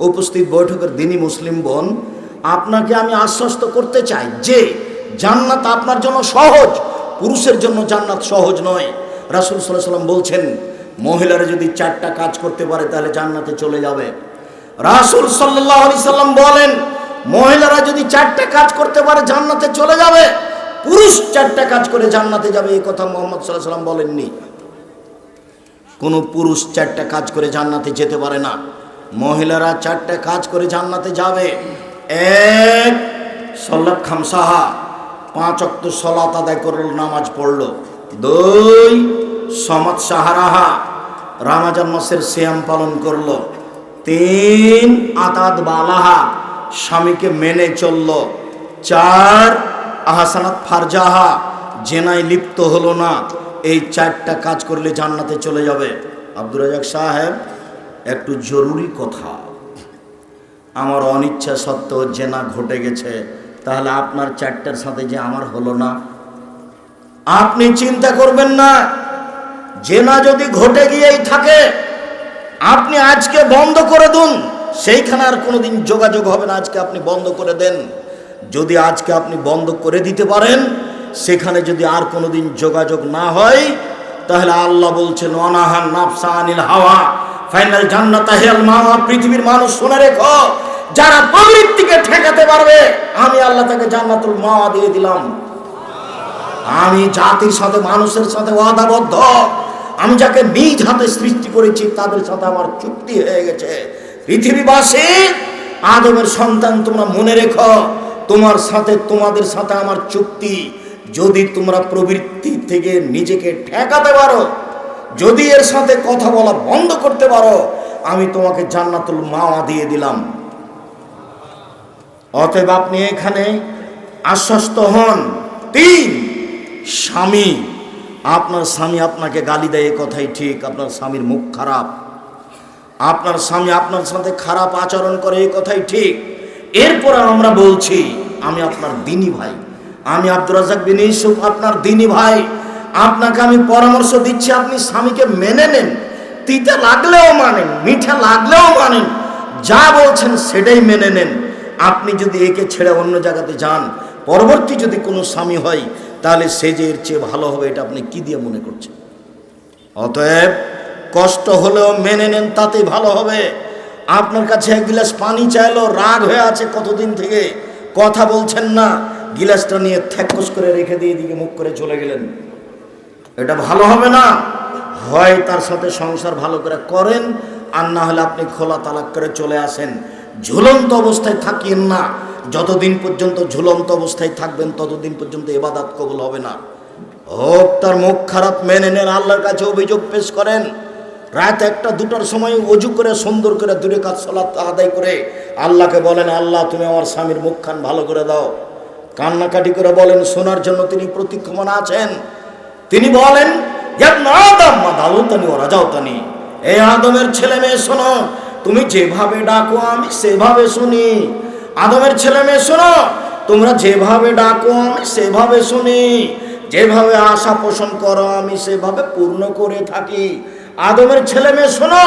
উপস্থিত বৈঠকের দিনই মুসলিম বোন, আপনাকে আমি আশ্বস্ত করতে চাই যে জান্নাত আপনার জন্য সহজ, পুরুষের জন্য জান্নাত সহজ নয়। রাসুল সাল্লাহ সাল্লাম বলছেন, মহিলারা যদি চারটা কাজ করতে পারে তাহলে জান্নাতে চলে যাবে। রাসুল সাল্লাহ আলি সাল্লাম বলেন, মহিলারা যদি চারটা কাজ করতে পারে জান্নাতে চলে যাবে, পুরুষ চারটা কাজ করে জান্নাতে যাবে, এই কথা মোহাম্মদ সাল্লাহ সাল্লাম বলেননি। কোনো পুরুষ চারটা কাজ করে জান্নাতে যেতে পারে না। মহিলারা চারটে কাজ করে জান্নাতে যাবে। এক, সল্লাত খামসাহা। পাঁচ অক্ত সলাত আদায় করল, নামাজ পড়ল। দুই সমাজ সাহারাহা। রামাজান মাসের শ্যাম পালন করল। তিন আতাদ বালাহা। স্বামীকে মেনে চলল। চার, আহাসানাত ফারজাহা। জেনায় লিপ্ত হলো না। এই চারটা কাজ করলে জান্নাতে চলে যাবে। আব্দুর রাজাক সাহেব একটু জরুরি কথা। আমার অনিচ্ছা সত্ত্বেও জেনা ঘটে গেছে, তাহলে আপনার চারটার সাথে যে আমার হলো না। আপনি চিন্তা করবেন না জেনা যদি ঘটে গিয়েই থাকে, আপনি আজকে বন্ধ করে দিন। সেইখানে আর কোনোদিন যোগাযোগ হবে না, আজকে আপনি বন্ধ করে দেন। যদি আজকে আপনি বন্ধ করে দিতে পারেন, সেখানে যদি আর কোনোদিন যোগাযোগ না হয়, তাহলে আল্লাহ বলছেন অনাহান নাফসা আনিল হাওয়া। ফাইনাল জান্নাতা হেল মাওয়া পৃথিবীর মানুষ শুনে রেখো, যারা প্রবৃত্তিকে ঠেকাতে পারবে, আমি আল্লাহ তাকে জান্নাতুল মাওয়া দিয়ে দিলাম। আমি জাতির সাথে, মানুষের সাথে ওয়াদাবদ্ধ। আমি যাকে নিজ হাতে সৃষ্টি করেছি, তাদের সাথে আমার চুক্তি হয়ে গেছে। পৃথিবীবাসী, আদমের সন্তান তোমরা মনে রেখো, তোমার সাথে, তোমাদের সাথে আমার চুক্তি। যদি তোমরা প্রবৃত্তি থেকে নিজেকে ঠেকাতে পারো যদি এর সাথে কথা বলা বন্ধ করতে পারো, আমি তোমাকে জান্নাতুল মাওয়া দিয়ে দিলাম। অতএব আপনি এখানে আশ্বস্ত হন। তিন, স্বামী। আপনার স্বামী আপনাকে গালি দেয়, এ কথাই ঠিক। আপনার স্বামীর মুখ খারাপ। আপনার স্বামী আপনার সাথে খারাপ আচরণ করে এই কথাই ঠিক। এরপরে আমরা বলছি, আমি আপনার দিনী ভাই। আমি আব্দুর রাজাক বিন ইউসুফ আপনার দিনী ভাই। আপনাকে আমি পরামর্শ দিচ্ছি, আপনি স্বামীকে মেনে নেন। তিতে লাগলেও মানেন, মিঠা লাগলেও মানেন। যা বলছেন সেটাই মেনে নেন। আপনি যদি একে ছেড়ে অন্য জায়গাতে যান, পরবর্তী যদি কোনো স্বামী হয়, তাহলে সে যে এর চেয়ে ভালো হবে, এটা আপনি কি দিয়ে মনে করছেন? অতএব কষ্ট হলেও মেনে নেন, তাতেই ভালো হবে। আপনার কাছে এক গিলাস পানি চাইলো, রাগ হয়ে আছে কতদিন থেকে? কথা বলছেন না। গিলাসটা নিয়ে থ্যাকস করে রেখে দিয়ে দিকে মুখ করে চলে গেলেন। এটা ভালো হবে না। হয় তার সাথে সংসার ভালো করে করেন, আর না হলে আপনি খোলা তালাক করে চলে আসেন। ঝুলন্ত অবস্থায় থাকিয়েন না। যতদিন পর্যন্ত ঝুলন্ত অবস্থায় থাকবেন, ততদিন পর্যন্ত এবাদাত কবুল হবে না। হোক, তার মুখ খারাপ মেনে নেন, আল্লাহর কাছে অভিযোগ পেশ করেন। রাত একটা দুটার সময় অজু করে, সুন্দর করে দূরে কাজ সলাৎ আদায় করে আল্লাহকে বলেন, আল্লাহ, তুমি আমার স্বামীর মুখখান ভালো করে দাও। কান্নাকাটি করে বলেন, শোনার জন্য তিনি প্রতীক্ষমান আছেন। তিনি বলেন আদম, মা দাউতানি ও আদমের শোনো, তুমি যেভাবে ডাকো আমি সেভাবে শুনি। আদমের শোনো, তোমরা যেভাবে ডাকো আমি সেভাবে শুনি। যেভাবে আশা পোষণ করো আমি সেভাবে পূর্ণ করে থাকি। আদমের ছেলে মেয়ে শোনো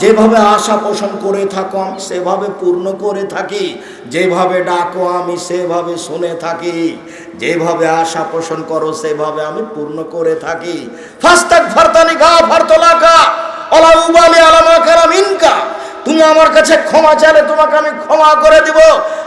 যেভাবে আশা পোষণ করে থাকো, আমি সেভাবে পূর্ণ করে থাকি। যেভাবে ডাকো, আমি সেভাবে শুনে থাকি। যেভাবে আশা পোষণ করো, সেভাবে আমি পূর্ণ করে থাকি। ইনকা তুমি আমার কাছে ক্ষমা চাইলে তোমাকে আমি ক্ষমা করে দিব।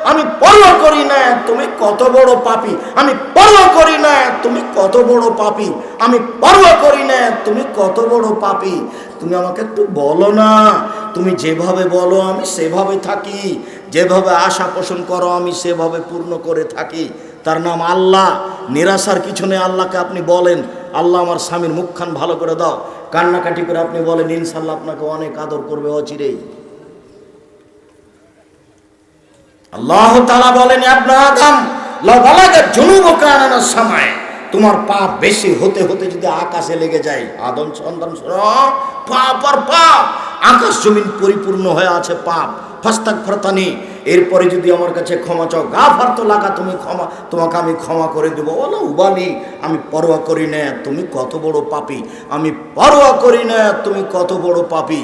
আমি পরোয়া করি না, তুমি কত বড় পাপি। আমি পরোয়া করি না, তুমি কত বড় পাপি। আমি পরোয়া করি না, তুমি কত বড় পাপি। তুমি আমাকে একটু বলো না। তুমি যেভাবে বলো, আমি সেভাবে থাকি। যেভাবে আশা পোষণ করো, আমি সেভাবে পূর্ণ করে থাকি। তার নাম আল্লাহ। নিরাশার কিছু নেই আল্লাহকে আপনি বলেন। আল্লাহ আমার স্বামীর মুখখান ভালো করে দাও। কান্নাকাটি করে আপনি বলেন ইনশাল্লাহ আপনাকে অনেক আদর করবে অচিরেই। আল্লাহ তালা বলেন আপনার আদম লবালাগের জনুব কানানোর সময় তোমার পাপ বেশি হতে হতে যদি আকাশে লেগে যায়, আদম সন্তান পাপ আর পাপ, আকাশ জমিন পরিপূর্ণ হয়ে আছে পাপ। ফাস্তাক ফরতানি এরপরে যদি আমার কাছে ক্ষমা চাও গা ফার্ত লাগা তুমি ক্ষমা, তোমাকে আমি ক্ষমা করে দেবো। ওলা উবালি, আমি পরোয়া করি না, তুমি কত বড় পাপি। আমি পরোয়া করি না, তুমি কত বড় পাপি।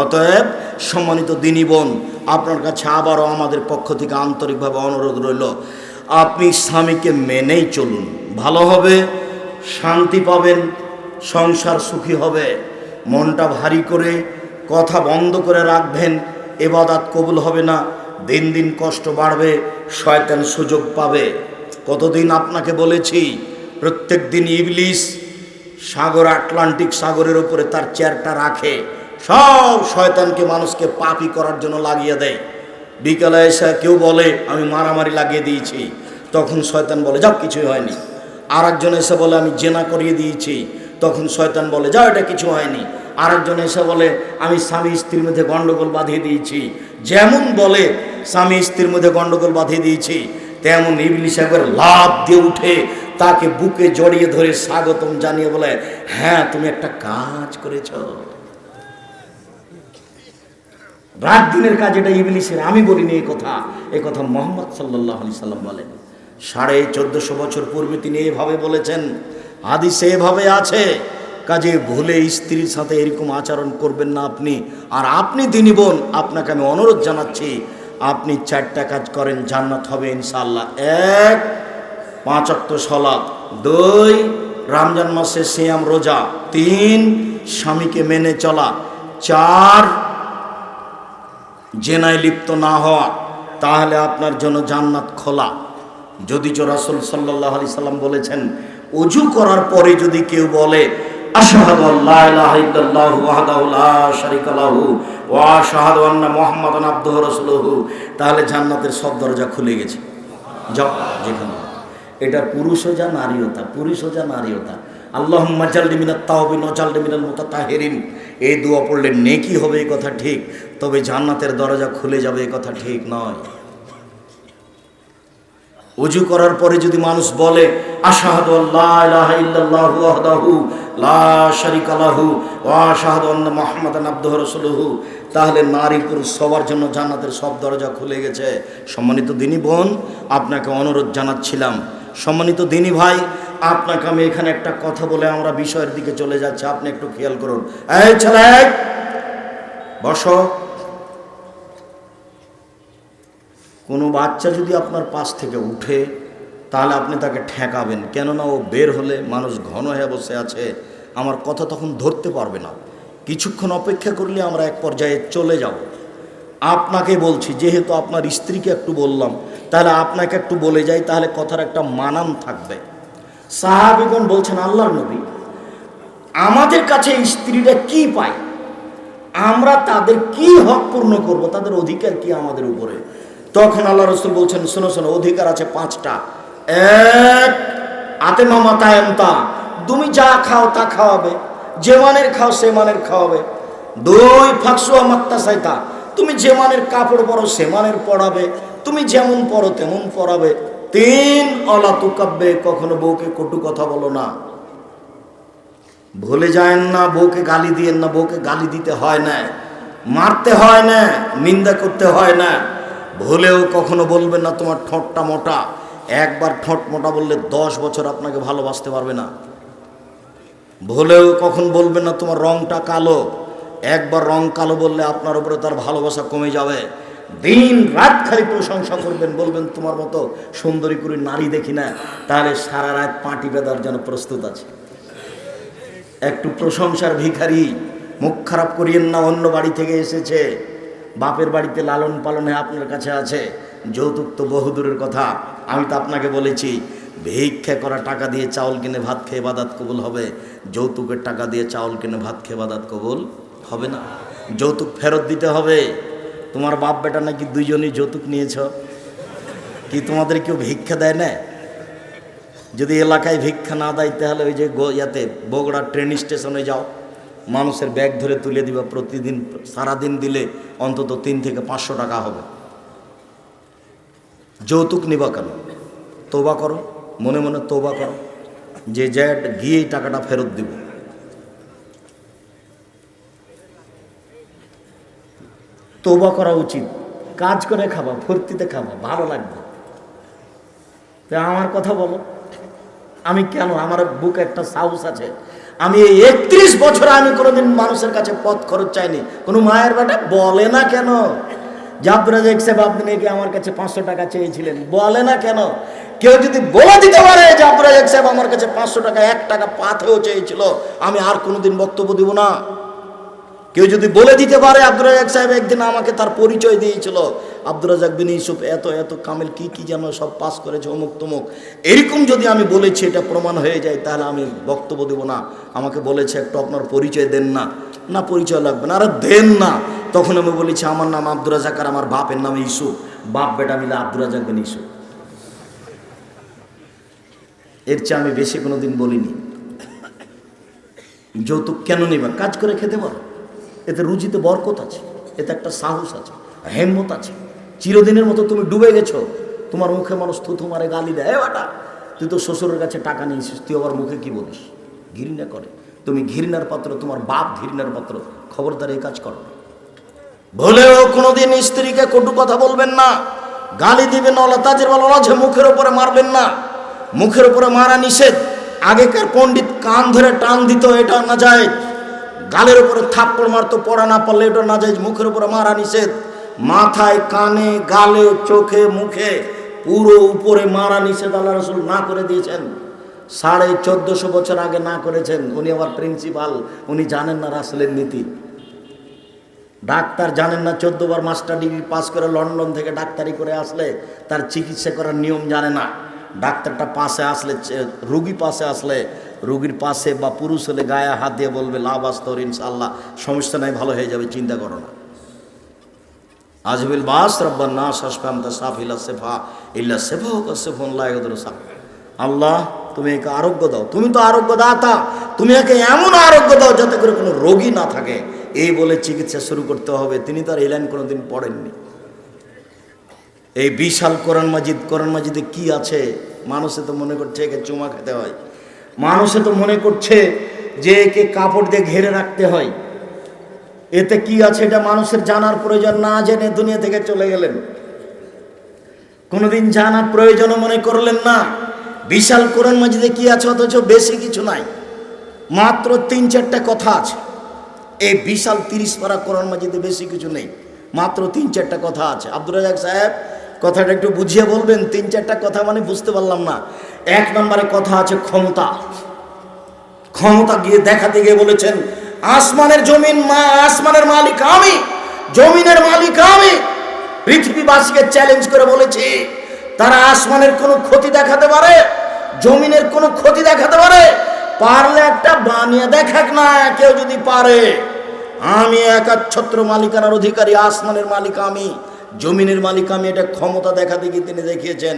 অতএব সম্মানিত দিনী বোন, আপনার কাছে আবারও আমাদের পক্ষ থেকে আন্তরিকভাবে অনুরোধ রইল, আপনি স্বামীকে মেনেই চলুন। ভালো হবে, শান্তি পাবেন, সংসার সুখী হবে। মনটা ভারী করে কথা বন্ধ করে রাখবেন, এবাদাত কবুল হবে না, দিন দিন কষ্ট বাড়বে, শয়তান সুযোগ পাবে। কতদিন আপনাকে বলেছি, প্রত্যেক দিন ইবলিশ সাগর, আটলান্টিক সাগরের উপরে তার চেয়ারটা রাখে। সব শয়তানকে, মানুষকে পাপি করার জন্য লাগিয়ে দেয়। বিকালে এসে কেউ বলে, আমি মারামারি লাগিয়ে দিয়েছি। তখন শয়তান বলে, যাও, কিছুই হয়নি। আর একজন এসে বলে, আমি জেনা করিয়ে দিয়েছি। তখন শয়তান বলে, যাও, এটা কিছু হয়নি। আর একজন এসে বলে, আমি স্বামী স্ত্রীর মধ্যে গণ্ডগোল বাঁধিয়ে দিয়েছি। যেমন বলে, স্বামী স্ত্রীর মধ্যে গন্ডগোল বাঁধিয়ে দিয়েছি, তেমন ইবলিশ একবার লাভ দিয়ে উঠে তাকে বুকে জড়িয়ে ধরে স্বাগতম জানিয়ে বলে হ্যাঁ তুমি একটা কাজ করেছ। রাত দিনের কাজ এটা ইবলিশের আমি বলিনি এই কথা। এই কথা মোহাম্মদ সাল্লাহ আলি সাল্লাম বলেন। সাড়ে চোদ্দশো বছর পূর্বে তিনি এভাবে বলেছেন, হাদিসে এভাবে আছে, কাজে ভুলে স্ত্রীর সাথে এরকম আচরণ করবেন না আপনি। আর আপনি তিনি বোন, আপনাকে আমি অনুরোধ জানাচ্ছি, আপনি চারটা কাজ করেন, জান্নাত হবে ইনশাল্লাহ এক, পাঁচ অক্ত সলাৎ দুই, রমজান মাসে সিয়াম রোজা। তিন, স্বামীকে মেনে চলা। চার, জেনায় লিপ্ত না হওয়া। তাহলে আপনার জন্য জান্নাত খোলা। যদি জোরাসুল সাল্লাল্লাহু আলাইহি সাল্লাম বলেছেন অজু করার পরে যদি কেউ বলে লা তাহলে জান্নাতের সব দরজা খুলে গেছে। যেখানে এটা পুরুষও যা নারীও তা। পুরুষও যা নারীও তা। আল্লাহ মাজাল্লি মিনাত মুতাতাহিরিন। এই দোয়া পড়লে নেকি হবে, এই কথা ঠিক। তবে জান্নাতের দরজা খুলে যাবে, এই কথা ঠিক নয়। উজু করার পরে যদি মানুষ বলে, আশাহাদু আল্লাহ ইল্লাল্লাহু ওয়াহদাহু, লা শারীকা লাহু ওয়া আশহাদু তাহলে নারী পুরুষ সবার জন্য জান্নাতের সব দরজা খুলে গেছে। সম্মানিত দিনী বোন, আপনাকে অনুরোধ জানাচ্ছিলাম। সম্মানিত দিনী ভাই, আপনাকে আমি এখানে একটা কথা বলে আমরা বিষয়ের দিকে চলে যাচ্ছি। আপনি একটু খেয়াল করুন। এই ছেলে, বসো। কোনো বাচ্চা যদি আপনার পাশ থেকে উঠে, তাহলে আপনি তাকে ঠেকাবেন। কেননা ও বের হলে মানুষ ঘন হয়ে বসে আছে। আমার কথা তখন ধরতে পারবে না। কিছুক্ষণ অপেক্ষা করলে আমরা এক পর্যায়ে চলে যাব। আপনাকে বলছি, যেহেতু আপনার স্ত্রীকে একটু বললাম, তাহলে আপনাকে একটু বলে যাই, তাহলে কথার একটা মানান থাকবে। সাহাবিগণ বলছেন, আল্লাহর নবী, আমাদের কাছে স্ত্রীরা কি পায়? আমরা তাদের কি হক পূর্ণ করব? তাদের অধিকার কি আমাদের উপরে? তখন আল্লাহ রসুল বলছেন, শোনো শোনো, অধিকার আছে পাঁচটা। এক আতে মামা তুমি যা খাও তা খাওয়াবে, যে মানের খাও সে মানের খাওয়াবে। দুই, ফাঁকসুয়া মাত্তা সাইতা। তুমি যে মানের কাপড় পরো সে মানের পরাবে। তুমি যেমন পরো তেমন পরাবে। তিন অলা তুকাব্বে কখনো বউকে কটু কথা বলো না। ভুলে যায়েন না, বউকে গালি দিয়েন না, বউকে গালি দিতে হয় না। মারতে হয় না, নিন্দা করতে হয় না। ভুলেও কখনো বলবেন না তোমার ঠোঁটটা মোটা। একবার ঠোঁট মোটা বললে দশ বছর আপনাকে ভালোবাসতে পারবে না। ভুলেও কখন বলবেন না তোমার রংটা কালো। একবার রং কালো বললে আপনার উপরে তার ভালোবাসা কমে যাবে। দিন রাত খালি প্রশংসা করবেন, বলবেন তোমার মতো সুন্দরী করে নারী দেখি না, তাহলে সারা রাত পাটি বেদার জন্য প্রস্তুত আছে। একটু প্রশংসার ভিখারি, মুখ খারাপ করিয়েন না, অন্য বাড়ি থেকে এসেছে। বাপের বাড়িতে লালন পালনে আপনার কাছে আছে। যৌতুক তো বহুদূরের কথা। আমি তো আপনাকে বলেছি, ভিক্ষা করা টাকা দিয়ে চাউল কিনে ভাত খেয়ে বাদাত কবুল হবে। যৌতুকের টাকা দিয়ে চাউল কিনে ভাত খেয়ে বাদাত কবুল হবে না। যৌতুক ফেরত দিতে হবে। তোমার বাপ বেটা নাকি দুইজনই যৌতুক নিয়েছ? কি তোমাদের কেউ ভিক্ষা দেয় না? যদি এলাকায় ভিক্ষা না দেয়, তাহলে ওই যে ইয়াতে বগুড়া ট্রেন স্টেশনে যাও। মানুষের ব্যাগ ধরে তুলে দিবা, প্রতিদিন, সারাদিন দিলে অন্তত তিন থেকে পাঁচশো টাকা হবে। যৌতুক নিবা কেন? তোবা করো, মনে মনে তোবা করো। যে জ্যাট গিয়েই টাকাটা ফেরত দিব। তোবা করা উচিত। কাজ করে খাবা, ফুর্তিতে খাবা, ভালো লাগবে। তা আমার কথা বলো, আমি কেন? আমার বুকে একটা সাহস আছে আমি এই একত্রিশ বছর আমি কোনোদিন মানুষের কাছে পথ খরচ চাইনি। কোনো মায়ের বেটা বলে না কেন? জাবরাজ এক সাহেব, আপনি নাকি আমার কাছে পাঁচশো টাকা চেয়েছিলেন? বলে না কেন? কেউ যদি বলে দিতে পারে যে আব্দুল রাজাক সাহেব আমার কাছে পাঁচশো টাকা, এক টাকা পাথেও চেয়েছিল। আমি আর কোনোদিন বক্তব্য দিব না। কেউ যদি বলে দিতে পারে আব্দুল রাজাক সাহেব একদিন আমাকে তার পরিচয় দিয়েছিল। আব্দুল রাজাক বিন ইউসুফ, এত এত কামেল, কি কি যেন সব পাস করেছে অমুক তমুক। এরকম যদি আমি বলেছি, এটা প্রমাণ হয়ে যায়, তাহলে আমি বক্তব্য দেব না। আমাকে বলেছে একটু আপনার পরিচয় দেন না। না, পরিচয় লাগবে না। আরে দেন না। তখন আমি বলেছি, আমার নাম আব্দুল রাজাক আর আমার বাপের নাম ইসুফ বাপ বেটা মিলে আব্দুল রাজাক বিন ইসুফ এর চেয়ে আমি বেশি কোনো দিন বলিনি। যৌতুক কেন নেবা? কাজ করে খেতে পারো এতে রুচিতে বরকত আছে, এতে একটা সাহস আছে হেম্মত আছে। চিরদিনের মতো তুমি ডুবে গেছো, তোমার মুখে মানুষ থুথু মারে গালি দেয়। বাটা, তুই তো শ্বশুরের কাছে টাকা নিয়েছিস, তুই আবার মুখে কি বলিস? ঘৃণা করে। তুমি ঘৃণার পাত্র, তোমার বাপ ঘৃণার পাত্র। খবরদার এই কাজ করো। ভুলেও কোনোদিন স্ত্রীকে কটু কথা বলবেন না, গালি দিবেন না তাজের বলা আছে মুখের উপরে মারবেন না। মুখের ওপরে মারা নিষেধ, আগেকার পণ্ডিত কান ধরে টান দিত, এটা না যায়। গালের উপরে থাপ্পড় মারতো, পড়া না পারলে এটা না যায়, মুখের উপরে মারা নিষেধ। মাথায়, কানে, গালে, চোখে, মুখে পুরো উপরে মারা নিষেধ আল্লাহ রসুল না করে দিয়েছেন। সাড়ে চোদ্দশো বছর আগে না করেছেন। উনি আবার প্রিন্সিপাল, উনি জানেন না রাসেলের নীতি। ডাক্তার জানেন না চোদ্দ বার মাস্টার ডিগ্রি পাস করে লন্ডন থেকে ডাক্তারি করে আসলে তার চিকিৎসা করার নিয়ম জানে না। ডাক্তারটা পাশে আসলে, রুগী পাশে আসলে, রুগীর পাশে বা পুরুষ হলে গায়ে হাত দিয়ে বলবে, লাভ আস্তর ইনশাল্লাহ সমস্যা নাই, ভালো হয়ে যাবে, চিন্তা করো না। আজবিল বাস, রব্বান না সাসফাম তা সাফ ইল্লা সেফা ইল্লা সেফা হোক সেফন লাগাদুল সাফ। আল্লাহ, তুমি একে আরোগ্য দাও। তুমি তো আরোগ্য দাতা তুমি একে এমন আরোগ্য দাও যাতে করে কোনো রোগী না থাকে। এই বলে চিকিৎসা শুরু করতে হবে। তিনি তো আর এই লাইন কোনোদিন পড়েননি। এই বিশাল কোরআন মাজিদ, কোরআন মাজিদে কি আছে? মানুষে তো মনে করছে একে চুমা খেতে হয়। মানুষে তো মনে করছে যে একে কাপড় দিয়ে ঘেরে রাখতে হয়। এতে কি আছে এটা মানুষের জানার প্রয়োজন না জেনে দুনিয়া থেকে চলে গেলেন। কোনোদিন জানার প্রয়োজনও মনে করলেন না। বিশাল কোরআন মাজিদে কি আছে অথচ বেশি কিছু নাই। মাত্র তিন চারটা কথা আছে। এই বিশাল তিরিশ পারা কোরআন মাজিদে বেশি কিছু নেই। মাত্র তিন চারটা কথা আছে। আব্দুল রাজাক সাহেব কথাটা একটু বুঝিয়ে বলবেন? তিন, চারটা কথা মানে বুঝতে পারলাম না। এক নম্বরে কথা আছে ক্ষমতা। ক্ষমতা গিয়ে দেখাতে গিয়ে বলেছেন, আসমানের জমিন মা, আসমানের মালিক আমি, জমিনের মালিক আমি। পৃথিবীবাসীকে চ্যালেঞ্জ করে বলেছি, তারা আসমানের কোনো ক্ষতি দেখাতে পারে, জমিনের কোনো ক্ষতি দেখাতে পারে? পারলে একটা বানিয়ে দেখাক না, কেউ যদি পারে। আমি একাচ্ছত্র মালিকানার অধিকারী, আসমানের মালিক আমি। জমিনের মালিক আমি এটা ক্ষমতা দেখাতে গিয়ে তিনি দেখিয়েছেন।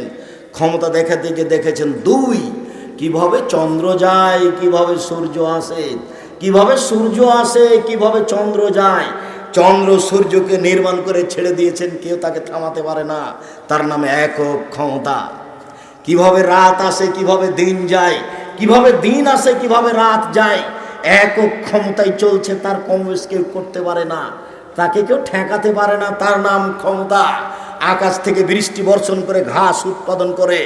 ক্ষমতা দেখাতে গিয়ে দেখেছেন দুই। কীভাবে চন্দ্র যায়, কীভাবে সূর্য আসে, কীভাবে সূর্য আসে, কীভাবে চন্দ্র যায়। চন্দ্র সূর্যকে নির্মাণ করে ছেড়ে দিয়েছেন, কেউ তাকে থামাতে পারে না। তার নামে একক ক্ষমতা। কীভাবে রাত আসে, কীভাবে দিন যায়, কীভাবে দিন আসে, কীভাবে রাত যায়, একক ক্ষমতায় চলছে, তার কম কেউ করতে পারে না। তাকে কেউ ঠেকাতে পারে না, তার নাম ক্ষমতা। আকাশ থেকে বৃষ্টি বর্ষণ করে ঘাস উৎপাদন করে,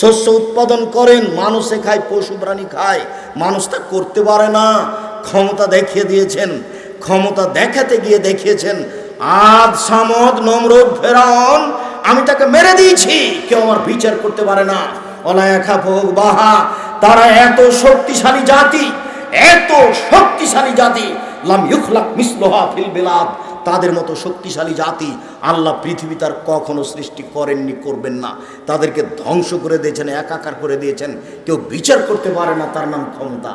শস্য উৎপাদন করেন, মানুষে খায়, পশু প্রাণী খায়, মানুষ তা করতে পারে না। ক্ষমতা দেখিয়ে দিয়েছেন, ক্ষমতা দেখাতে গিয়ে দেখিয়েছেন আদ সামদ নমরুদ ফেরাউন, আমি তাকে মেরে দিয়েছি, কেউ আমার বিচার করতে পারে না। অলায়াখা ভোগ বাহা, তারা এত শক্তিশালী জাতি, এত শক্তিশালী জাতি, লাম ইউখলাক মিসলোহা ফিল বিলাদ। তাদের মতো শক্তিশালী জাতি আল্লাহ পৃথিবী তার কখনো সৃষ্টি করেননি, করবেন না। তাদেরকে ধ্বংস করে দিয়েছেন, একাকার করে দিয়েছেন। কেউ বিচার করতে পারে না তার নাম ক্ষমতা।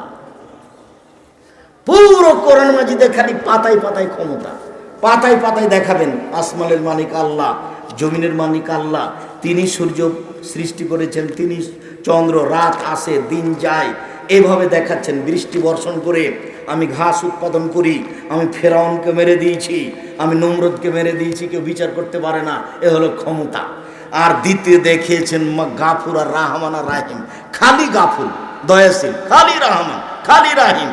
পুরো কোরআন মাজিদে খালি পাতায় পাতায় ক্ষমতা। পাতায় পাতায় দেখাবেন, আসমানের মালিক আল্লাহ, জমিনের মালিক আল্লাহ, তিনি সূর্য সৃষ্টি করেছেন, তিনি চন্দ্র, রাত আসে দিন যায়। এভাবে দেখাচ্ছেন, বৃষ্টি বর্ষণ করে আমি ঘাস উৎপাদন করি, আমি ফেরাউনকে মেরে দিয়েছি, আমি নমরুদকে মেরে দিয়েছি, কেউ বিচার করতে পারে না, এ হলো ক্ষমতা। আর দ্বিতীয় দেখিয়েছেন গাফুর আর রাহমান আর রাহিম। খালি গাফুর, দয়াশীল, খালি রাহমান, খালি রাহিম।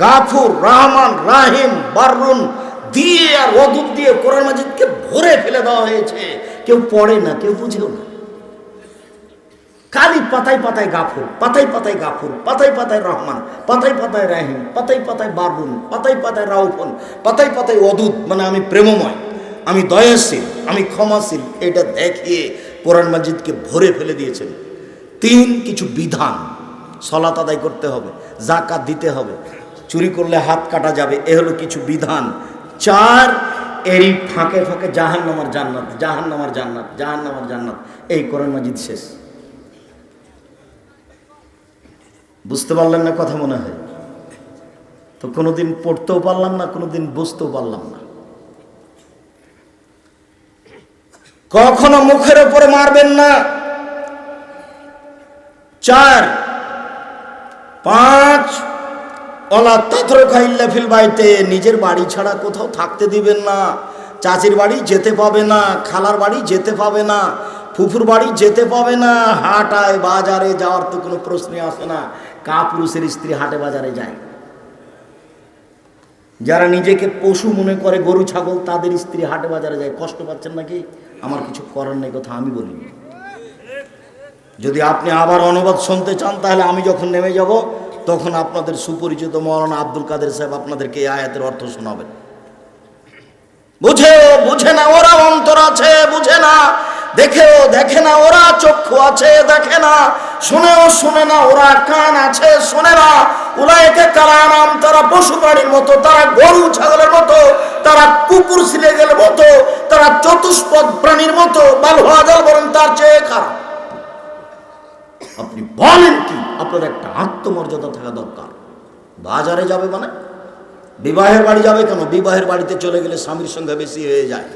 গাফুর, রাহমান, রাহিম, বারুন দিয়ে আর অদূর দিয়ে কোরআন মাজিদকে ভরে ফেলে দেওয়া হয়েছে। কেউ পড়ে না, কেউ বুঝেও না। খালি পাতায় পাতায় গাফুর, পাতায় পাতায় গাফুর, পাতায় পাতায় রহমান, পাতায় পাতায় রাহিম, পাতায় পাতায় বারবুন পাতায় পাতায় রাউফন, পাতায় পাতায় অদূত মানে আমি প্রেমময়, আমি দয়াশীল, আমি ক্ষমাশীল, এটা দেখিয়ে কোরআন মাজিদকে ভরে ফেলে দিয়েছেন। তিন কিছু বিধান সলাত আদায় করতে হবে জাকাত দিতে হবে, চুরি করলে হাত কাটা যাবে, এ হলো কিছু বিধান। চার এই ফাঁকে ফাঁকে জাহান নামার জান্নাত জাহান নামার জান্নাত জাহান নামার জান্নাত, এই কোরআন মাজিদ শেষ। বুঝতে পারলেন না কথা মনে হয়? তো কোনোদিন পড়তেও পারলাম না, কোনোদিন বুঝতেও পারলাম না। কখনো মুখের উপরে মারবেন না। চার, পাঁচ, অলা তত্রকা ইল্লা ফিল বাড়িতে নিজের বাড়ি ছাড়া কোথাও থাকতে দিবেন না। চাচির বাড়ি যেতে পাবে না, খালার বাড়ি যেতে পাবে না, ফুফুর বাড়ি যেতে পাবে না, হাটায় বাজারে যাওয়ার তো কোনো প্রশ্নই আসে না। কা পুরুষের স্ত্রী হাটে বাজারে যায়। যারা নিজেকে পশু মনে করে গরু, ছাগল, তাদের স্ত্রী হাটে বাজারে যায়। কষ্ট পাচ্ছেন নাকি? আমার কিছু করার নেই কথা আমি বলিনি যদি আপনি আবার অনুবাদ শুনতে চান, তাহলে আমি যখন নেমে যাব, তখন আপনাদের সুপরিচিত মৌলানা আব্দুল কাদের সাহেব আপনাদেরকে আয়াতের অর্থ শোনাবেন। বুঝেও বুঝে না, ওরা অন্তর আছে, বুঝে না। দেখেও দেখে না, ওরা চক্ষু আছে, দেখে না। শুনেও শুনে না, ওরা কান আছে, শুনে না। উলাইকে কালানাম তারা পশু প্রাণীর মতো, তারা গরু, ছাগলের মতো, তারা কুকুর, সিলেগের মতো, তারা চতুষ্পদ প্রাণীর মতো, বাল বলেন তার চেয়ে খারাপ। আপনি বলেন কি? আপনার একটা আত্মমর্যাদা থাকা দরকার। বাজারে যাবে মানে? বিবাহের বাড়ি যাবে কেন? বিবাহের বাড়িতে চলে গেলে স্বামীর সঙ্গে বেশি হয়ে যায়।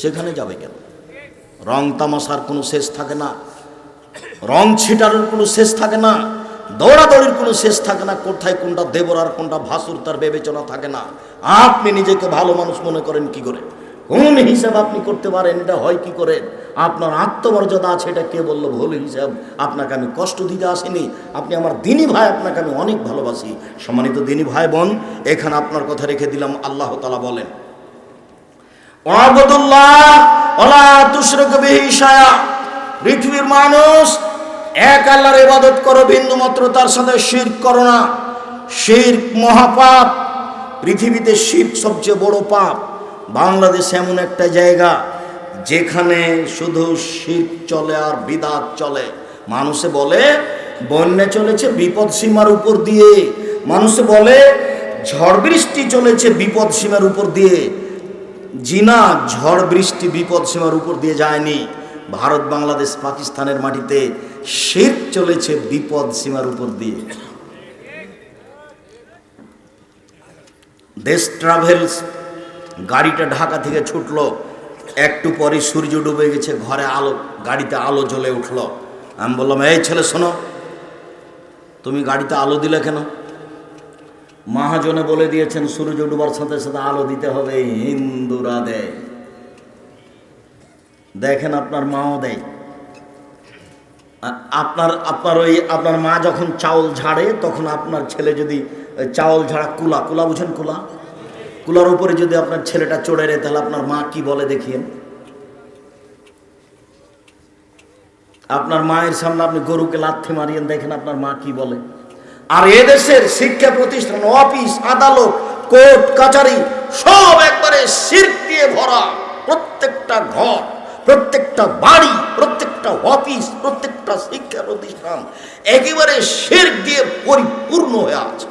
সেখানে যাবে কেন? রং তামাশার কোনো শেষ থাকে না। রং ছিটানোর কোনো শেষ থাকে না, দৌড়াদৌড়ির কোনো শেষ থাকে না, কোথায় কোনটা দেবর আর কোনটা ভাসুর তার বিবেচনা থাকে না। আপনি নিজেকে ভালো মানুষ মনে করেন কি করে? কোন হিসাব আপনি করতে পারেন, এটা হয় কি করে? আপনার আত্মমর্যাদা আছে, এটা কে বলল? ভুল হিসাব। আপনাকে আমি কষ্ট দিতে আসিনি। আপনি আমার দিনী ভাই, আপনাকে আমি অনেক ভালোবাসি। সম্মানিত দিনী ভাই বোন, এখানে আপনার কথা রেখে দিলাম, আল্লাহ তালা বলেন পৃথিবীর মানুষ এক আল্লাহর ইবাদত করো, বিন্দু মাত্র তার সাথে শিরক করো না। শিরক মহাপাপ, পৃথিবীতে শিরক সবচেয়ে বড় পাপ। বাংলাদেশ এমন একটা জায়গা যেখানে শুধু শিরক চলে আর বিদাত চলে। মানুষে বলে, বন্যা চলেছে বিপদ সীমার উপর দিয়ে। মানুষে বলে, ঝড় বৃষ্টি চলেছে বিপদ সীমার উপর দিয়ে। জিনা, ঝড় বৃষ্টি বিপদ সীমার উপর দিয়ে যায়নি। ভারত, বাংলাদেশ, পাকিস্তানের মাটিতে শীত চলেছে বিপদ সীমার উপর দিয়ে। দেশ ট্রাভেলস গাড়িটা ঢাকা থেকে ছুটলো, একটু পরে সূর্য ডুবে গেছে, ঘরে আলো, গাড়িতে আলো জ্বলে উঠল। আমি বললাম, এই ছেলে, শোনো, তুমি গাড়িতে আলো দিলে কেন? মহাজনে বলে দিয়েছেন, সূর্য ডুবার সাথে সাথে আলো দিতে হবে, হিন্দুরা দেয়। দেখেন, আপনার মাও দেয়। আপনার আপনার ওই, আপনার মা যখন চাউল ঝাড়ে, তখন আপনার ছেলে যদি চাউল ঝাড়া কুলা কুলা বুঝেন কুলা? কুলার উপরে যদি আপনার ছেলেটা চড়ে রে তাহলে আপনার মা কি বলে দেখিয়েন আপনার মায়ের সামনে আপনি গরুকে লাথি মারিয়েন, দেখেন আপনার মা কি বলে। আর এদেশের শিক্ষা প্রতিষ্ঠান, অফিস, আদালত, কোর্ট, কাচারি, সব একবারে শির্ক দিয়ে ভরা প্রত্যেকটা ঘর, প্রত্যেকটা বাড়ি প্রতিষ্ঠান একেবারে শির্ক দিয়ে পরিপূর্ণ হয়ে আছে।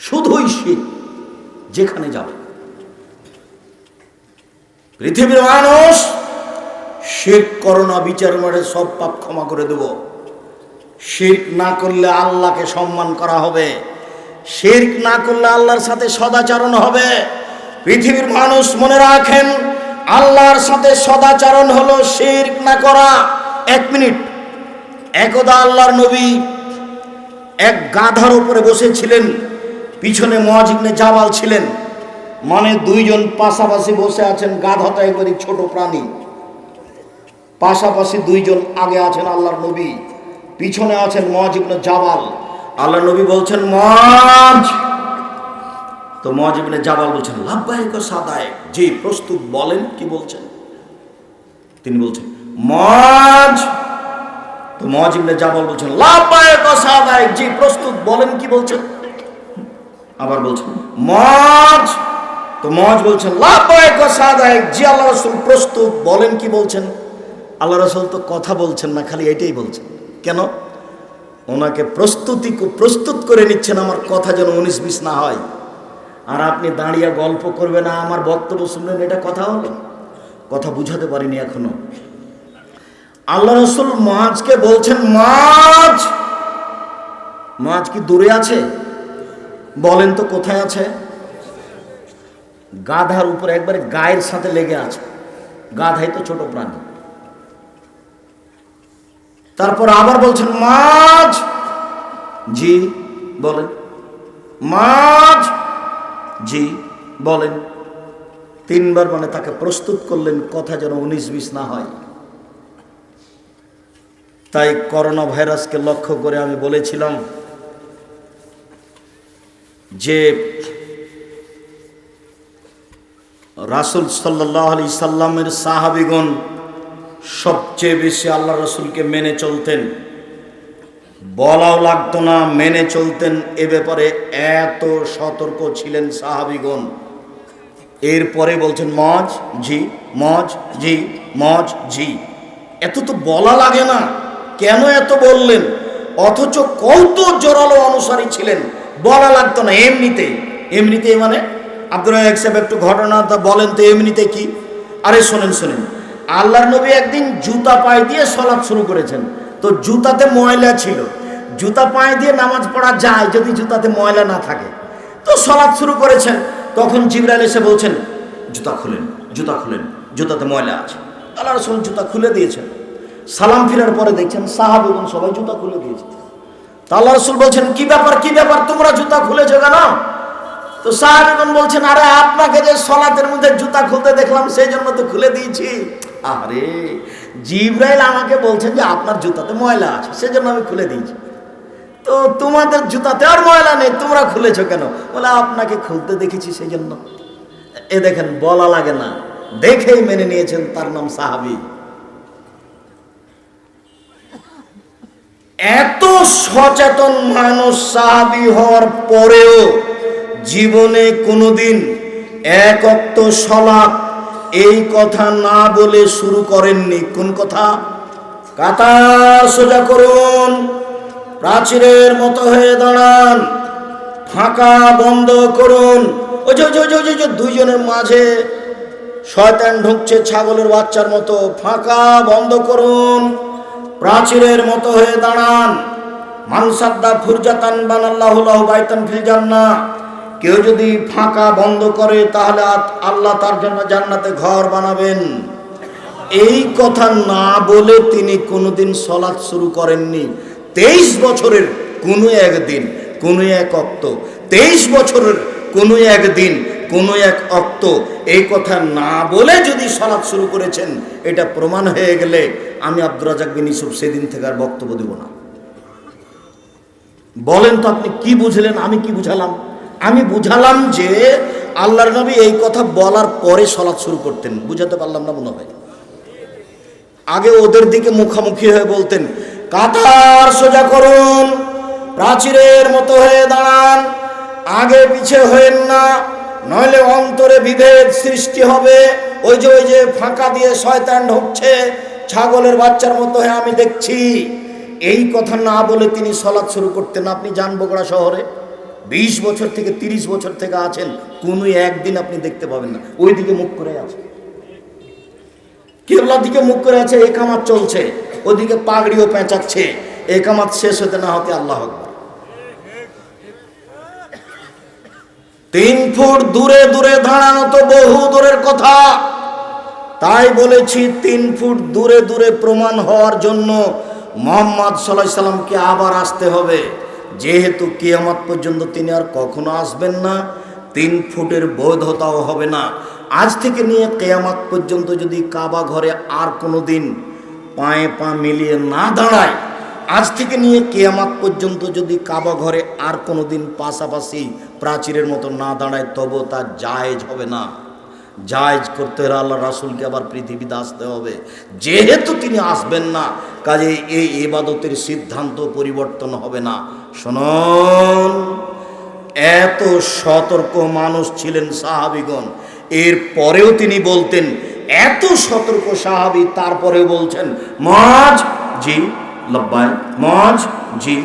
শুধুই শির যেখানে যাবে। পৃথিবীর মানুষ শির করোনা বিচার মাঠে সব পাপ ক্ষমা করে দেব। শির্ক না করলে আল্লাহকে সম্মান করা হবে। শির্ক না করলে আল্লাহর সাথে সদাচরণ হবে। পৃথিবীর মানুষ মনে রাখেন, আল্লাহর সাথে সদাচরণ হলো শির্ক না করা। এক মিনিট। একদা আল্লাহর নবী এক গাধার উপরে বসেছিলেন, পিছনে মহাজিবনে জাবাল ছিলেন। মানে দুইজন পাশাপাশি বসে আছেন গাধাটা একবারই ছোট প্রাণী। পাশাপাশি দুইজন আগে আছেন আল্লাহর নবী, পিছনে আছেন ইবনে জাবাল। আল্লাহ নবী বলছেন মজ তো মজ ইবনে জাবাল বলছেন লাভবাহিক সাদায় জি, প্রস্তুত বলেন কি বলছেন। তিনি বলছেন মজ। তো মজ ইবনে জাবাল বলছেন লাভবায়ক সাদায়ক। জি, প্রস্তুত, বলেন কি বলছেন? আবার বলছেন, মজ। তো মজ বলছেন লাভবায়ক সাদায়ক। জি, আল্লাহ রসুল প্রস্তুত, বলেন কি বলছেন? আল্লাহ রসুল তো কথা বলছেন না, খালি এটাই বলছেন। কেন? ওনাকে প্রস্তুতি প্রস্তুত করে নিচ্ছেন আমার কথা যেন উনিশ বিশ না হয়। আর আপনি দাঁড়িয়ে গল্প করবে না আমার বক্তব্য শুনলেন এটা কথা হলো কথা বুঝাতে পারিনি এখনও। আল্লাহ রসুল মাছকে বলছেন, মাছ! মাছ কি দূরে আছে? বলেন তো কোথায় আছে? গাধার উপরে একবারে গায়ের সাথে লেগে আছে। গাধাই তো ছোট প্রাণী। তারপর আবার বলছেন, মাছ! জি, বলেন। মাছ! জি, বলেন। তিনবার মানে তাকে প্রস্তুত করলেন, কথা যেন উনিশ বিশ না হয়। তাই করোনা ভাইরাসকে লক্ষ্য করে আমি বলেছিলাম যে রাসুল সাল্লাহ আলি সাল্লামের সাহাবিগণ সবচেয়ে বেশি আল্লাহ রসুলকে মেনে চলতেন। বলাও লাগতো না, মেনে চলতেন এ ব্যাপারে এত সতর্ক ছিলেন সাহাবিগণ। এরপরে বলছেন, মজ জি মজ জি মজ জি এত তো বলা লাগে না। কেন এত বললেন? অথচ কত জোরালো অনুসারী ছিলেন, বলা লাগতো না, এমনিতে। এমনিতে মানে? আব্দুল রাজাক সাহেব একটু ঘটনাটা বলেন তো, এমনিতে কি? আরে শোনেন শোনেন। আল্লাহর নবী একদিন জুতা পায়ে দিয়ে সলাপ শুরু করেছেন। তো জুতাতে ময়লা ছিল। জুতা পায়ে দিয়ে নামাজ পড়া যায় যদি জুতাতে ময়লা না থাকে। তো সলাপ শুরু করেছেন। তখন জিবরাইল এসে বলছেন, জুতা খুলেন জুতা খুলেন, জুতাতে ময়লা আছে। আল্লাহ রসুল জুতা খুলে দিয়েছেন। সালাম ফিরার পরে দেখছেন সাহাবিগণ সবাই জুতা খুলে দিয়েছে। তা আল্লাহ রসুল বলছেন, কি ব্যাপার কি ব্যাপার? তোমরা জুতা খুলেছো কেন? তো সাহাবিগণ বলছেন, আরে আপনাকে যে সলাতের মধ্যে জুতা খুলতে দেখলাম, সেই জন্য তো খুলে দিয়েছি। আরে, জিব্রাইল আমাকে বলছেন যে, আপনার জুতাতে ময়লা আছে, সেজন্য আমি খুলে দিয়েছি। তো তোমাদের জুতাতে আর ময়লা নেই, তোমরা খুলেছো কেন? বলে, আপনাকে খুলতে দেখেছি সেই জন্য এ দেখেন, বলা লাগে না। দেখেই মেনে নিয়েছেন তার নাম সাহাবি। এত সচেতন মানুষ সাহাবি হওয়ার পরেও জীবনে কোনোদিন এক অক্ত সলাপ এই কথা না বলে শুরু করেননি। কোন কথা? কাতা সোজা করুন, প্রাচীরের মতো হয়ে দাঁড়ান, ফাঁকা বন্ধ করুন। ওই যে দুইজনের মাঝে শয়তান ঢুকছে ছাগলের বাচ্চার মতো। ফাঁকা বন্ধ করুন। প্রাচীরের মতো হয়ে দাঁড়ান। মানসাদ্দা ফুরজাতান বানাল্লাহ বাইতান ফিল জান্নাহ কেউ যদি ফাঁকা বন্ধ করে, তাহলে আল্লাহ তার জন্য জান্নাতে ঘর বানাবেন। এই কথা না বলে তিনি কোনোদিন সলাৎ শুরু করেননি। তেইশ বছরের কোনো একদিন, কোনো এক অক্ত, তেইশ বছরের কোনো একদিন কোনো এক অক্ত এই কথা না বলে যদি সলাৎ শুরু করেছেন, এটা প্রমাণ হয়ে গেলে আমি আব্দুর রাজাক বিন ইসুফ সেদিন থেকে আর বক্তব্য দেব না। বলেন তো আপনি কি বুঝলেন, আমি কি বুঝালাম? আমি বুঝালাম যে আল্লাহর নবী এই কথা বলার পরে সলাৎ শুরু করতেন। বুঝাতে পারলাম না মনে হয়। আগে ওদের দিকে মুখামুখি হয়ে বলতেন, কাতার সোজা করুন, প্রাচীরের মতো হয়ে দাঁড়ান, আগে পিছে হয়েন না। নইলে অন্তরে বিভেদ সৃষ্টি হবে। ওই যে ওই যে ফাঁকা দিয়ে শয়তান ঢুকছে, ছাগলের বাচ্চার মতো হয়ে আমি দেখছি। এই কথা না বলে তিনি সলাৎ শুরু করতেন। আপনি যান শহরে। বিশ বছর থেকে তিরিশ বছর থেকে আছেন, কোনো একদিন আপনি দেখতে পাবেন না। ওই দিকে মুখ করে আছে। কেবলার দিকে মুখ করে আছে একামাত চলছে। ওদিকে পাগড়িও পেঁচাচ্ছে। একামাত শেষ হতে না হতে আল্লাহ আকবার। তিন ফুট দূরে দূরে দাঁড়ানো তো বহু দূরের কথা। তাই বলেছি তিন ফুট দূরে দূরে প্রমাণ হওয়ার জন্য মোহাম্মদ সাল্লাহ সাল্লামকে আবার আসতে হবে। যেহেতু কিয়ামত পর্যন্ত তিনি আর কখনো আসবেন না, তিন ফুটের বৈধতাও হবে না। আজ থেকে নিয়ে কেয়ামত পর্যন্ত যদি কাবা ঘরে আর কোনো দিন পায়ে পা মিলিয়ে না দাঁড়ায়, আজ থেকে নিয়ে কেয়ামাত পর্যন্ত যদি কাবা ঘরে আর কোনো দিন পাশাপাশি প্রাচীরের মতো না দাঁড়ায় তবু তা জায়েজ হবে না। জায়জ করতে হলে আল্লাহ রাসুলকে আবার পৃথিবীতে আসতে হবে। যেহেতু তিনি আসবেন না কাজে এই ইবাদতের সিদ্ধান্ত পরিবর্তন হবে না। শুনুন, এত সতর্ক মানুষ ছিলেন সাহাবিগণ। এর পরেও তিনি বলতেন, এত সতর্ক সাহাবি তারপরেও বলছেন, মাঝ, জি লব্বাই মাঝ, জি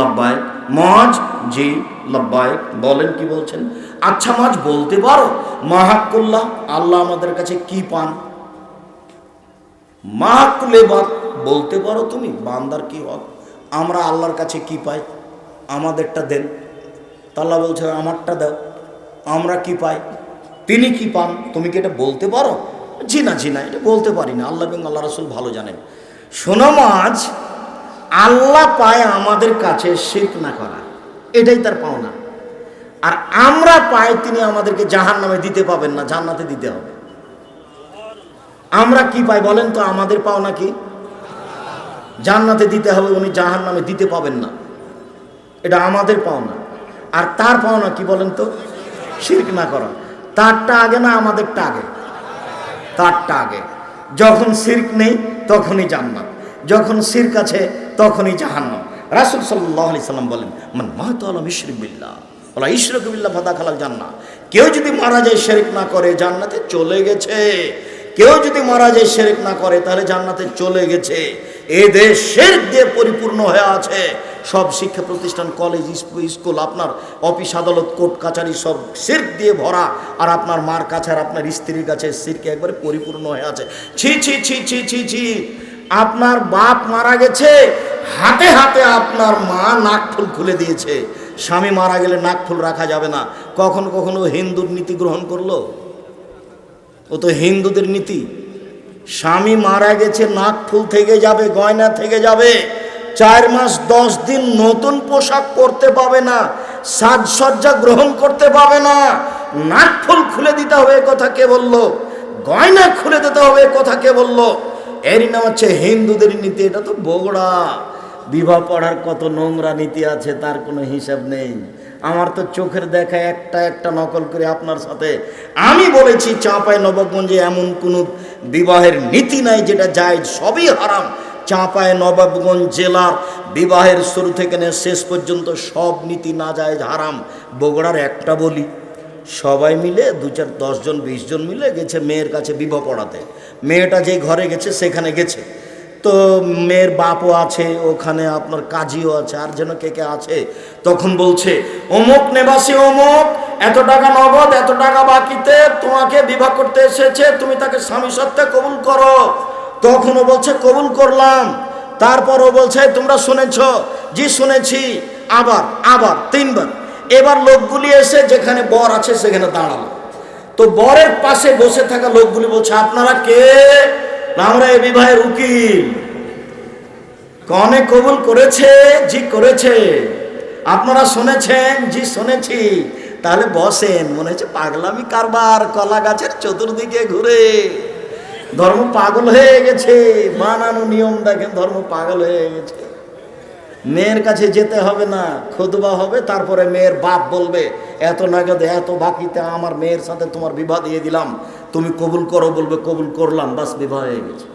লব্বাই মজ, জি, লব্বাই, বলেন কি বলছেন? আচ্ছা মাছ বলতে পারো। মাহাকুল্লাহ আল্লাহ আমাদের কাছে কি পান? মাহাকুলে বাদ বলতে পারো তুমি, বান্দার কি হক? আমরা আল্লাহর কাছে কি পাই? আমাদেরটা দেন। তা আল্লাহ বলছে, আমারটা দাও। আমরা কি পাই? তিনি কি পান? তুমি কি এটা বলতে পারো? জি না জি না, এটা বলতে পারি না। আল্লাহ এবং আল্লাহ রসুল ভালো জানেন। শোনো মাছ আল্লাহ পায় আমাদের কাছে শির্ক না করা। এটাই তার পাওনা। আর আমরা পাই তিনি আমাদেরকে জাহান নামে দিতে পাবেন না, জান্নাতে দিতে হবে। আমরা কি পাই বলেন তো, আমাদের পাওনা কি? জান্নাতে দিতে হবে, উনি জাহান নামে দিতে পাবেন না। এটা আমাদের পাওনা। আর তার পাওনা কি বলেন তো? শির্ক না করা। তারটা আগে না আমাদেরটা আগে? তারটা আগে। যখন সির্ক নেই, তখনই জান্নাত। যখন সির্ক কাছে তখনই জাহান্নাম। রাসুল সাল্লাম বলেন, মান মাহতো আলম বলা ফাদা কেউ যদি মারা যায়, শেরিক না করে, জান্নাতে চলে গেছে। কেউ যদি মারা যায়, শেরিক না করে, তাহলে জান্নাতে চলে গেছে। এ দেশ দিয়ে পরিপূর্ণ হয়ে আছে। সব শিক্ষা প্রতিষ্ঠান, কলেজ, স্কুল আপনার অফিস, আদালত, কোর্ট কাছারি সব সির্ক দিয়ে ভরা। আর আপনার মার কাছে আর আপনার স্ত্রীর কাছে সিরকে একবারে পরিপূর্ণ হয়ে আছে। ছি ছি ছি ছি ছি ছি। আপনার বাপ মারা গেছে, হাতে হাতে আপনার মা নাক ফুল খুলে দিয়েছে। স্বামী মারা গেলে নাক ফুল রাখা যাবে না। কখনো কখনো হিন্দুর নীতি গ্রহণ করল? ও তো হিন্দুদের নীতি। স্বামী মারা গেছে, নাক ফুল থেকে যাবে, গয়না থেকে যাবে। চার মাস, দশ দিন নতুন পোশাক পরতে পাবে না, সাজসজ্জা গ্রহণ করতে পাবে না। নাক ফুল খুলে দিতে হবে কথা কে বলল? গয়না খুলে দিতে হবে কথা কে বলল? এরই নাম হচ্ছে হিন্দুদের নীতি, এটা তো বগড়া। বিবাহ পড়ার কত নোংরা নীতি আছে, তার কোনো হিসাব নেই। আমার তো চোখের দেখা একটা একটা নকল করে আপনার সাথে। আমি বলেছি, চাঁপাই নবাবগঞ্জে এমন কোনো বিবাহের নীতি নাই যেটা যায় সবই হারাম। চাঁপায় নবাবগঞ্জ জেলার বিবাহের শুরু থেকে নিয়ে শেষ পর্যন্ত সব নীতি না যায় হারাম। বগুড়ার একটা বলি, সবাই মিলে দু চার দশজন বিশ জন মিলে গেছে মেয়ের কাছে বিবাহ পড়াতে। মেয়েটা যে ঘরে গেছে, সেখানে গেছে। তো মেয়ের বাপও আছে, ওখানে আপনার কাজীও আছে, আর যেন কে কে আছে, তখন বলছে, অমুক নেবাসী, অমুক, এত টাকা নগদ, এত টাকা বাকিতে তোমাকে বিবাহ করতে এসেছে, তুমি তাকে স্বামী সত্ত্বে কবুল করো। তখন ও বলছে, কবুল করলাম। তারপর ও বলছে, তোমরা শুনেছ? জি, শুনেছি। আবার আবার, তিনবার। এবার লোকগুলি এসে যেখানে বর আছে, সেখানে দাঁড়াল। তো বরের পাশে বসে থাকা লোকগুলি বলছে, আপনারা কে? আমরা এ বিবাহের উকিল। কনে কবুল করেছে, জি করেছে। আপনারা শুনেছেন, জি শুনেছি। তাহলে বসেন, মনে হচ্ছে পাগলামি কারবার, কলা গাছের চতুর্দিকে ঘুরে। ধর্ম পাগল হয়ে গেছে। বানানো নিয়ম দেখেন, ধর্ম পাগল হয়ে গেছে। মেয়ের কাছে যেতে হবে না খুদবা হবে, তারপরে মেয়ের বাপ বলবে, এত নাগাদ, এত বাকিতে আমার মেয়ের সাথে তোমার বিবাহ দিয়ে দিলাম। তুমি কবুল করো বলবে, কবুল করলাম, বাস বিবাহ হয়ে গেছে।